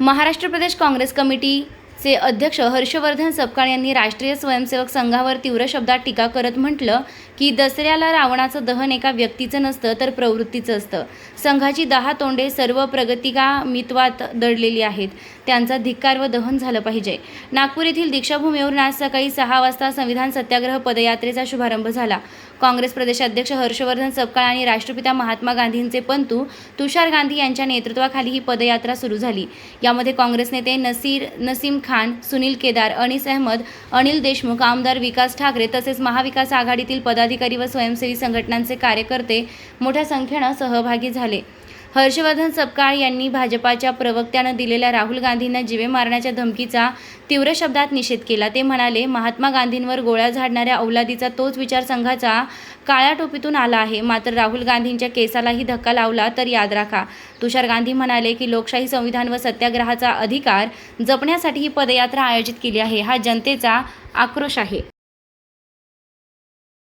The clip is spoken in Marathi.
महाराष्ट्र प्रदेश काँग्रेस चे अध्यक्ष हर्षवर्धन सपकाळ यांनी राष्ट्रीय स्वयंसेवक संघावर तीव्र शब्दात टीका करत म्हटलं की दसऱ्याला रावणाचं दहन एका व्यक्तीचं नसतं तर प्रवृत्तीचं असतं. संघाची दहा तोंडे सर्व प्रगतिकामित्वात दडलेली आहेत. त्यांचा धिक्कार व दहन झालं पाहिजे. नागपूर येथील दीक्षाभूमीवरून आज सकाळी सहा वाजता संविधान सत्याग्रह पदयात्रेचा शुभारंभ झाला. काँग्रेस प्रदेशाध्यक्ष हर्षवर्धन सपकाळ आणि राष्ट्रपिता महात्मा गांधींचे पंतू तुषार गांधी यांच्या नेतृत्वाखाली ही पदयात्रा सुरू झाली. यामध्ये काँग्रेस नेते नसीर नसीम खान सुनील केदार अनिस अहमद अनिल देशमुख आमदार विकास ठाकरे तसेच महाविकास आघाडीतील पदाधिकारी व स्वयंसेवी संघटनांचे कार्यकर्ते मोठ्या संख्येनं सहभागी झाले. हर्षवर्धन सपकाळ यांनी भाजपाच्या प्रवक्त्यानं दिलेल्या राहुल गांधींना जिवे मारण्याच्या धमकीचा तीव्र शब्दात निषेध केला. ते म्हणाले महात्मा गांधींवर गोळ्या झाडणाऱ्या औलादीचा तोच विचार संघाचा काळ्या टोपीतून आला आहे. मात्र राहुल गांधींच्या केसालाही धक्का लावला तर याद राखा. तुषार गांधी म्हणाले की लोकशाही संविधान व सत्याग्रहाचा अधिकार जपण्यासाठी ही पदयात्रा आयोजित केली आहे. हा जनतेचा आक्रोश आहे.